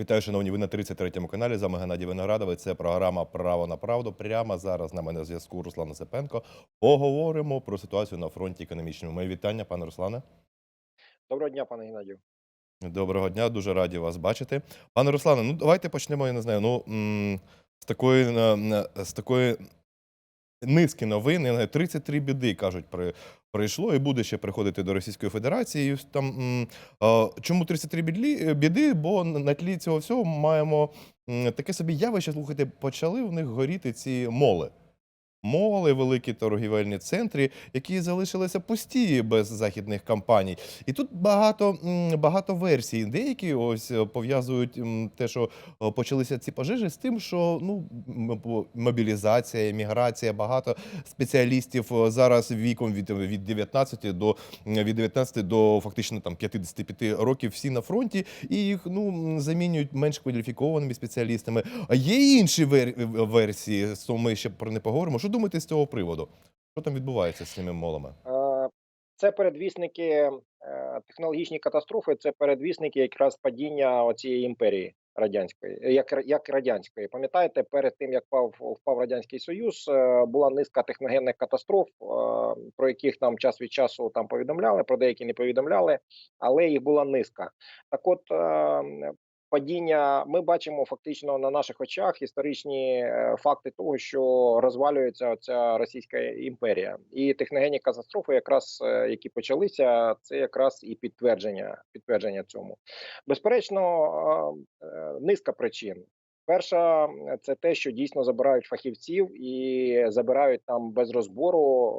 Вітаю, шановні. Ви на 33-му каналі. З вами Геннадій Виноградовий. Це програма Право на правду. Прямо зараз на мене зв'язку Руслан Осипенко. Поговоримо про ситуацію на фронті економічному. Мої вітання, пане Руслане. Доброго дня, пане Геннадію. Доброго дня, дуже раді вас бачити. Пане Руслане, ну давайте почнемо. Я не знаю. Ну з такої е, з такої низки новин. Я не знаю, 33 біди кажуть, при прийшло і буде ще приходити до Російської Федерації. Там е, чому 33 бідлі, біди? Бо на тлі цього всього маємо таке собі явище. Слухайте, почали в них горіти ці моли. Моли, великі торгівельні центри, які залишилися пусті без західних компаній. І тут багато, багато версій. Деякі ось е, пов'язують те, що е, почалися ці пожежі, з тим, що ну мобілізація, еміграція, багато спеціалістів е, зараз віком від, від 19 до від 19 до фактично там 55 років всі на фронті, і їх ну замінюють менш кваліфікованими спеціалістами. А є інші вер- версії, того ми ще про не поговоримо. Що думаєте з цього приводу? Що там відбувається з цими молами? Е, Це передвісники е, технологічні катастрофи, це передвісники якраз падіння цієї імперії радянської, е, як, як радянської. Пам'ятаєте, перед тим як впав, впав радянський союз, була низка техногенних катастроф, про яких нам час від часу там повідомляли, про деякі не повідомляли, але їх була низка. Так, от е, падіння ми бачимо фактично на наших очах історичні е, факти того, що розвалюється ця російська імперія, і техногенні катастрофи, якраз е, які почалися, це якраз і підтвердження підтвердження цьому. Безперечно, е, низка причин. Перша це те, що дійсно забирають фахівців і забирають там без розбору,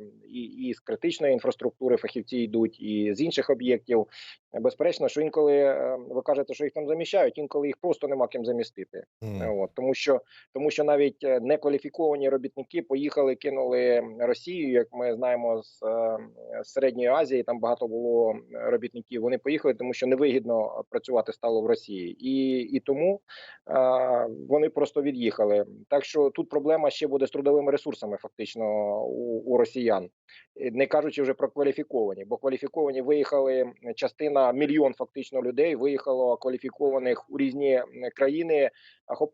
е, і, і з критичної інфраструктури фахівці йдуть, і з інших об'єктів. Безперечно, що інколи е, ви кажете, що їх там заміщають, інколи їх просто нема ким замістити. Е, От тому, що тому, що навіть е, некваліфіковані робітники поїхали, кинули Росію, як ми знаємо з е, з середньої Азії. Там багато було робітників. Вони поїхали, тому що невигідно працювати стало в Росії, і, і тому е, вони просто від'їхали. Так що тут проблема ще буде з трудовими ресурсами, фактично у, у росіян, не кажучи вже про кваліфіковані, бо кваліфіковані виїхали частина мільйон фактично людей виїхало кваліфікованих у різні країни,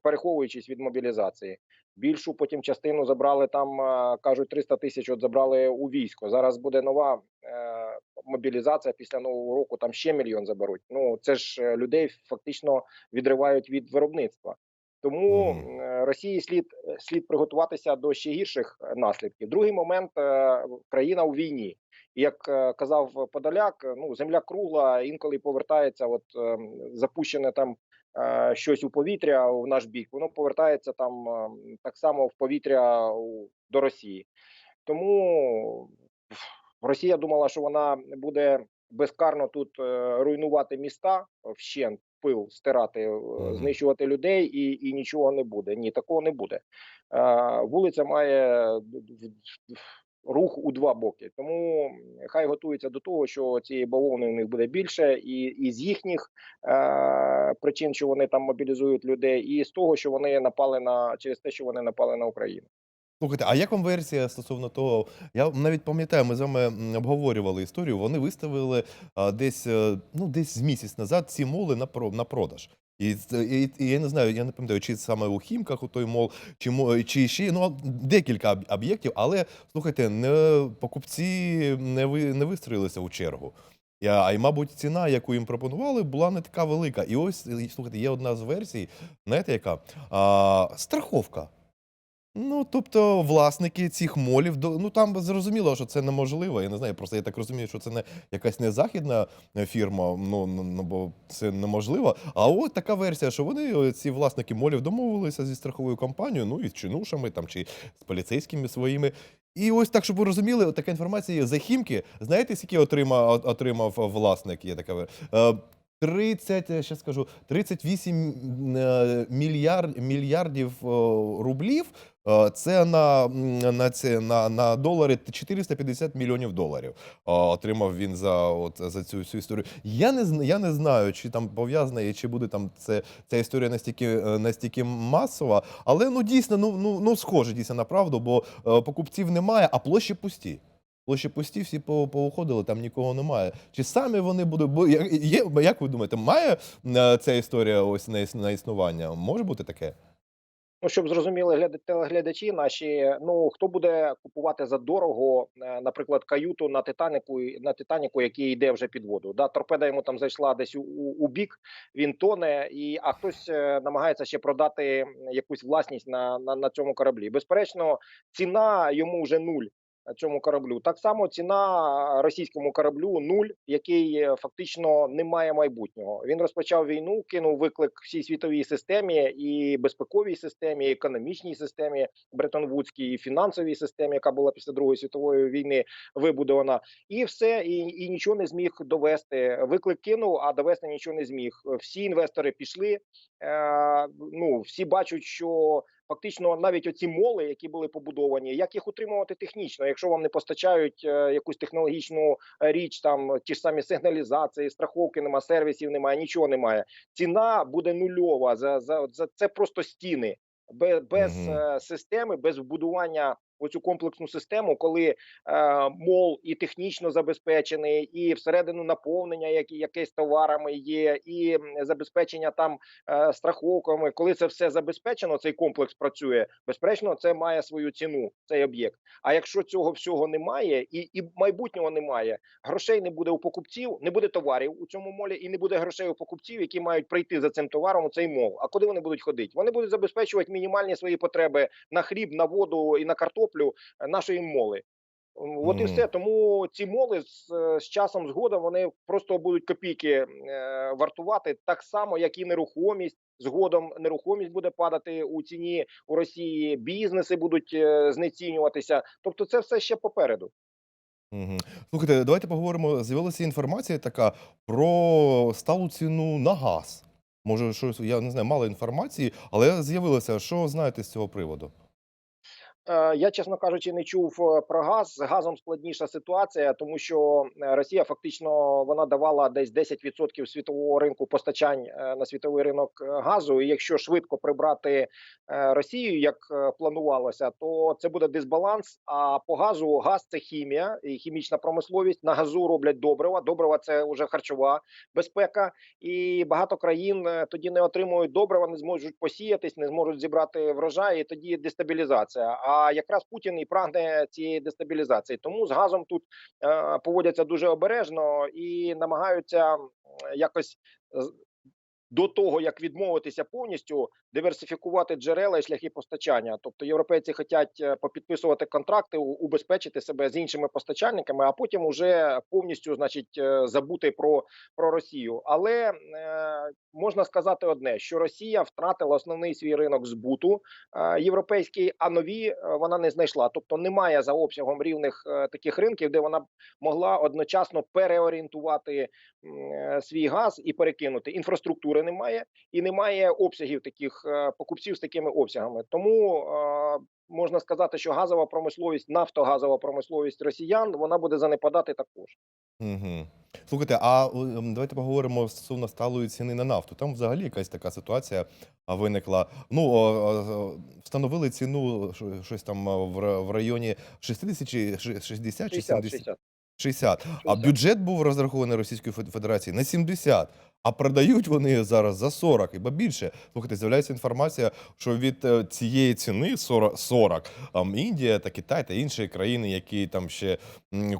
переховуючись від мобілізації. Більшу потім частину забрали там, кажуть, 300 тисяч от забрали у військо. Зараз буде нова е, мобілізація після нового року. Там ще мільйон заберуть. Ну це ж е, людей фактично відривають від виробництва. Тому е, Росії слід слід приготуватися до ще гірших е, наслідків. Другий момент е, країна у війні. Як е, казав Подоляк, е, ну земля кругла інколи повертається, от е, запущене там е, щось у повітря в наш бік, воно повертається там е, так само в повітря до Росії. Тому Росія думала, що вона буде безкарно тут е, руйнувати міста вщент, пил стирати, е, знищувати людей, і, і нічого не буде. Ні, такого не буде. Е, вулиця має рух у два боки. Тому хай готуються до того, що цієї бавовни у них буде більше, і, і з їхніх е, причин, що вони там мобілізують людей, і з того, що вони напали на через те, що вони напали на Україну. Слухайте, а як вам версія стосовно того? Я навіть пам'ятаю, ми з вами обговорювали історію. Вони виставили а, десь е, ну десь з місяць назад ці моли на на продаж. І, і, і я не знаю, я не пам'ятаю, чи саме у Хімках у той мол, чи чи ще ну декілька об- об'єктів, але слухайте, не покупці не ви не вистроїлися у чергу. Я, а й, мабуть, ціна, яку їм пропонували, була не така велика. І ось слухайте, є одна з версій, знаєте, яка а, страховка. Ну, тобто, власники цих молів, ну там зрозуміло, що це неможливо. Я не знаю, просто я так розумію, що це не якась не західна е, фірма, ну, ну ну, бо це неможливо. А от така версія, що вони, е, ці власники молів, домовилися зі страховою компанією, ну і з чинушами там чи з поліцейськими своїми. І ось так, щоб ви розуміли, от така інформація є за хімки. Знаєте, скільки отримав, отримав власник? Є така е, 30, я ще скажу, 38 е, мільярд, мільярдів е, рублів. Е, Це на, на, це, на, на долари 450 мільйонів доларів. е, Отримав він за, от, за цю всю історію. Я не, я не знаю, чи там пов'язана і чи буде там це, ця історія настільки, е, настільки масова, але ну дійсно, ну, ну, ну схоже дійсно на правду, бо е, покупців немає, а площі пусті. Площі пусті, всі по- повиходили, там нікого немає. Чи самі вони будуть. Бо є, як ви думаєте, має е, ця історія ось на, на існування? Може бути таке? Ну, щоб зрозуміли телеглядачі наші, ну хто буде купувати за дорого, е, наприклад, каюту на Титаніку, на Титаніку, який йде вже під воду. Да, торпеда йому там зайшла десь у, у, у бік, він тоне, і а хтось е, намагається ще продати якусь власність на, на, на цьому кораблі. Безперечно, ціна йому вже нуль. Цьому кораблю так само ціна російському кораблю нуль, який е, фактично не має майбутнього. Він розпочав війну, кинув виклик всій світовій системі і безпековій системі, і економічній системі Бреттон-Вудській, і фінансовій системі, яка була після Другої світової війни вибудована, і все, і, і нічого не зміг довести. Виклик кинув, а довести нічого не зміг. Всі інвестори пішли. Е, ну всі бачать, що фактично навіть оці моли, які були побудовані, як їх утримувати технічно, якщо вам не постачають е, якусь технологічну е, річ, там ті ж самі сигналізації, страховки нема, сервісів немає, нічого немає. Ціна буде нульова. За, за, за це просто стіни без, без е, системи, без вбудування. Оцю комплексну систему, коли е, мол і технічно забезпечений, і всередину наповнення, як, якесь товарами є, і забезпечення там е, страховками. Коли це все забезпечено, цей комплекс працює. Безперечно, це має свою ціну, цей об'єкт. А якщо цього всього немає, і, і майбутнього немає, грошей не буде у покупців, не буде товарів у цьому молі, і не буде грошей у покупців, які мають прийти за цим товаром у цей мол. А куди вони будуть ходити? Вони будуть забезпечувати мінімальні свої потреби на хліб, на воду і на картоплю е, нашої моли. От і все. Тому ці моли з, е, з часом згодом вони просто будуть копійки е, вартувати так само, як і нерухомість. Згодом нерухомість буде падати у ціні у Росії, бізнеси будуть е, знецінюватися. Тобто, це все ще попереду. Мгм. Слухайте, давайте поговоримо. З'явилася інформація така про сталу ціну на газ. Може, щось, я не знаю, мало інформації, але з'явилося. Що знаєте з цього приводу? Е, Я, чесно кажучи, не чув е, про газ. З газом складніша ситуація, тому що е, Росія фактично вона давала десь 10% світового ринку постачань на світовий ринок газу. І якщо швидко прибрати Росію, як планувалося, то це буде дисбаланс. А по газу газ це хімія і хімічна промисловість. На газу роблять добрива. Добрива це вже харчова безпека, і багато країн тоді не отримують добрива, не зможуть посіятись, не зможуть зібрати врожай. І тоді дестабілізація. А якраз Путін і прагне цієї дестабілізації. Тому з газом тут е, поводяться дуже обережно і намагаються якось до того, як відмовитися повністю, диверсифікувати джерела і шляхи постачання. Тобто європейці хочуть е, попідписувати контракти, убезпечити себе з іншими постачальниками, а потім уже повністю, значить, е, забути про, про Росію. Але е, можна сказати одне: що Росія втратила основний свій ринок збуту е, європейський, а нові е, вона не знайшла. Тобто немає за обсягом рівних е, таких ринків, де вона могла одночасно переорієнтувати е, свій газ і перекинути. Інфраструктури немає і немає обсягів таких е, покупців з такими обсягами. Тому е, можна сказати, що газова промисловість, нафтогазова промисловість росіян вона буде занепадати також. Угу. Слухайте, а ем, давайте поговоримо стосовно сталої ціни на нафту. Там взагалі якась така ситуація виникла. Ну, встановили ціну щось там в районі 60 чи ши- 60 чи 60, 70? 60. 60. А бюджет був розрахований Російською Фед- Федерацією на 70. А продають вони зараз за 40, і більше. Слухайте, з'являється інформація, що від е, цієї ціни 40, 40 ам, Індія та Китай та інші країни, які там ще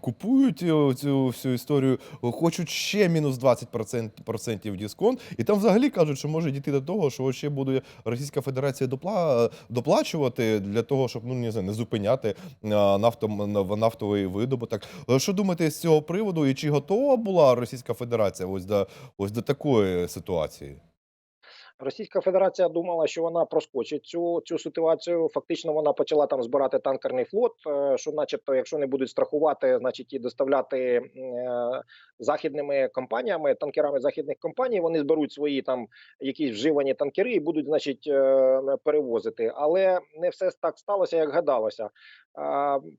купують е, цю всю історію, хочуть ще мінус 20% процентів дисконт. І там взагалі кажуть, що може дійти до того, що ще буде Російська Федерація допла, доплачувати для того, щоб ну не знаю, не зупиняти нафтом, на- нафтовий видобуток. Е, Що думаєте з цього приводу? І чи готова була Російська Федерація ось до ось до такої ситуації? Російська Федерація думала, що вона проскочить цю цю ситуацію. Фактично, вона почала там збирати танкерний флот. е, Що, начебто, якщо не будуть страхувати, значить і доставляти е, західними компаніями, танкерами західних компаній, вони зберуть свої там якісь вживані танкери і будуть, значить, е, перевозити. Але не все так сталося, як гадалося.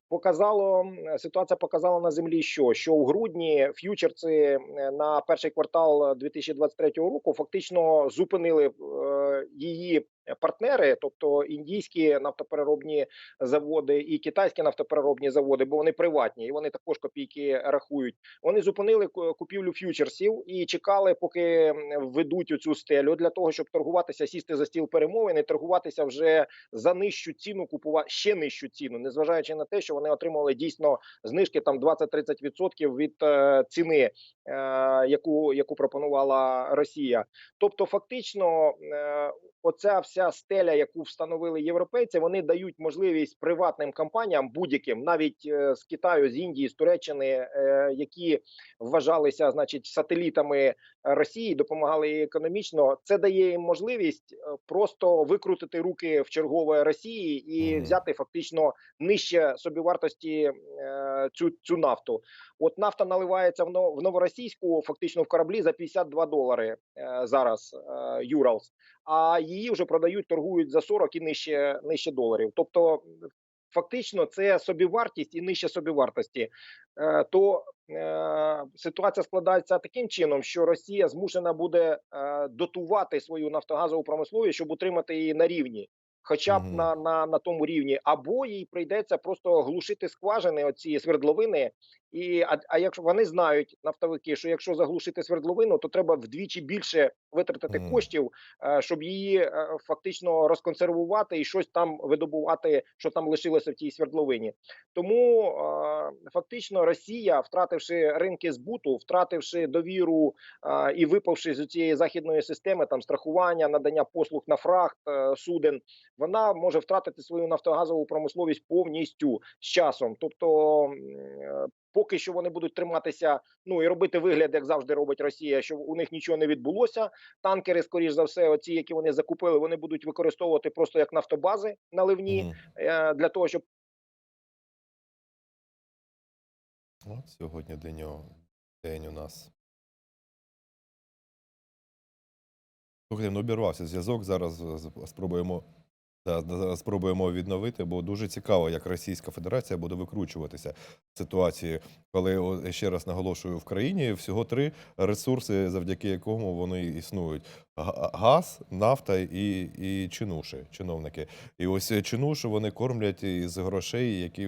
Показало ситуація показала на землі, що що у грудні ф'ючерси на перший квартал 2023 року фактично зупинили її е, партнери, тобто індійські нафтопереробні заводи і китайські нафтопереробні заводи, бо вони приватні і вони також копійки рахують. Вони зупинили купівлю ф'ючерсів і чекали, поки введуть оцю стелю для того, щоб торгуватися, сісти за стіл перемовин і торгуватися вже за нижчу ціну, купувати ще нижчу ціну, незважаючи на те, що вони отримали дійсно знижки там 20-30% від е, ціни, е, яку, яку пропонувала Росія. Тобто, фактично, е, оця вся стеля, яку встановили європейці, вони дають можливість приватним компаніям, будь-яким, навіть е, з Китаю, з Індії, з Туреччини, е, які вважалися, значить, сателітами Росії, допомагали їй економічно. Це дає їм можливість е, просто викрутити руки в чергове Росії і взяти фактично нижче собівартості цю цю нафту. От нафта наливається в новоросійську, фактично в кораблі за 52 долари зараз Юралс, а її вже продають, торгують за 40 і нижче нижче доларів. Тобто, фактично, це собівартість і нижче собівартості. Е, То е, ситуація складається таким чином, що Росія змушена буде е, дотувати свою нафтогазову промисловість, щоб утримати її на рівні. Хоча б Мгм. на, на, на тому рівні, або їй прийдеться просто глушити скважини, оці свердловини. І а, а якщо вони знають нафтовики, що якщо заглушити свердловину, то треба вдвічі більше витратити Мгм. коштів, е, щоб її е, фактично розконсервувати і щось там видобувати, що там лишилося в тій свердловині. Тому фактично Росія, втративши ринки збуту, втративши довіру і випавши з цієї західної системи там страхування, надання послуг на фрахт е, суден, вона може втратити свою нафтогазову промисловість повністю з часом. Тобто, поки що вони будуть триматися, ну і робити вигляд, як завжди робить Росія, що у них нічого не відбулося. Танкери, скоріш за все, оці, які вони закупили, вони будуть використовувати просто як нафтобази наливні е, для того, щоб От сьогодні день, у- день у нас. Слухайте, ну обірвався зв'язок. Зараз спробуємо, спробуємо відновити, бо дуже цікаво, як Російська Федерація буде викручуватися в ситуації, коли ще раз наголошую, в країні всього три ресурси, завдяки якому вони існують: газ, нафта і, і чинуші, чиновники. І ось чинуші вони кормлять із грошей, які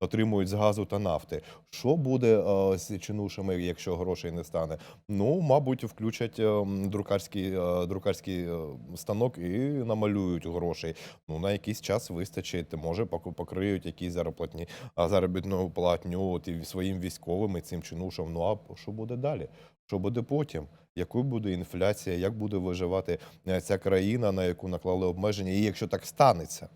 отримують з газу та нафти. Що буде з чинушами, якщо грошей не стане? Ну, мабуть, включать е, друкарський, е, друкарський е, станок і намалюють грошей. Ну, на якийсь час вистачить, може, покриють якісь заробітні, заробітну платню от, і своїм військовим і цим чинушам. Ну а що буде далі? Що буде потім? Якою буде інфляція, як буде виживати е, ця країна, на яку наклали обмеження, і якщо так станеться?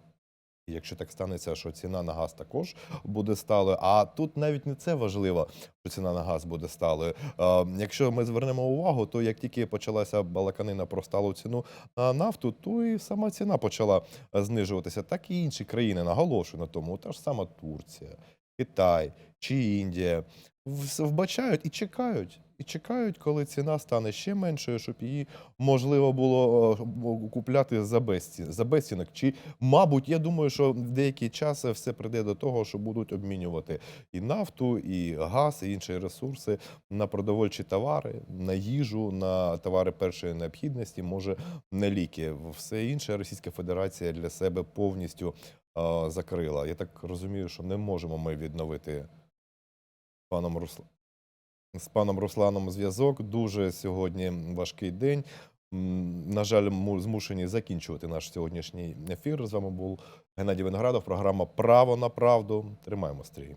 Якщо так станеться, що ціна на газ також буде сталою, а тут навіть не це важливо, що ціна на газ буде сталою. Е, Якщо ми звернемо увагу, то як тільки почалася балаканина про сталу ціну на нафту, то і сама ціна почала знижуватися. Так і інші країни наголошую на тому. Та ж сама Турція, Китай чи Індія вбачають і чекають. І чекають, коли ціна стане ще меншою, щоб її можливо було е, купляти за безцін, за безцінок. Чи, мабуть, я думаю, що в деякий час все прийде до того, що будуть обмінювати і нафту, і газ, і інші ресурси на продовольчі товари, на їжу, на товари першої необхідності, може на ліки. Все інше Російська Федерація для себе повністю е, закрила. Я так розумію, що не можемо ми відновити паном Русла. З паном Русланом зв'язок. Дуже сьогодні важкий день. На жаль, му- змушені закінчувати наш сьогоднішній ефір. З вами був Геннадій Виноградов, програма Право на правду. Тримаємо стрій.